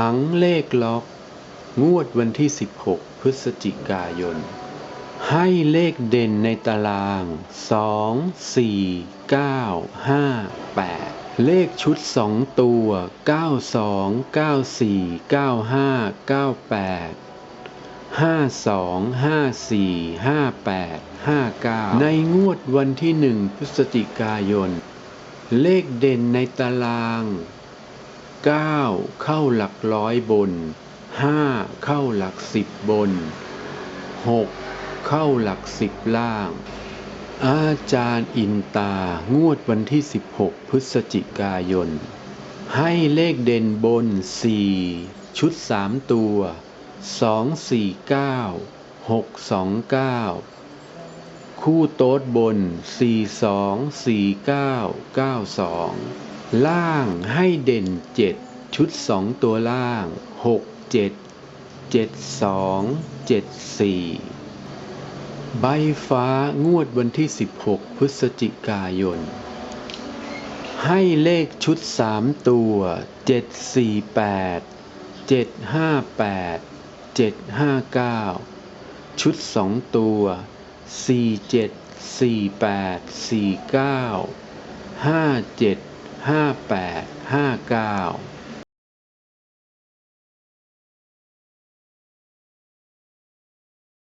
ผังเลขล็อก งวดวันที่ 16 พฤศจิกายน ให้เลขเด่นในตาราง 2 4 9 5 8 เลขชุด 2 ตัว 92 94 95 98 52 54 58 59 ในงวดวันที่ 1 พฤศจิกายน เลขเด่นในตาราง 9 เข้าหลักร้อยบน 5 เข้าหลักสิบบน 6 เข้าหลักสิบล่าง อาจารย์อินตางวดวันที่ 16 พฤศจิกายน ให้เลขเด่นบน 4 ชุด 3 ตัว 2 4 9 6 2 9 คู่โต๊ดบน 4 2 4 9 9 2 ล่างให้เด่น 7 ชุด 2 ตัวล่าง 6 7 7 2 7 4 ใบฟ้างวดวันที่ 16 พฤศจิกายน ให้เลขชุด 3 ตัว 748 758 759 ชุด 2 ตัว 47 48 49 57 58 59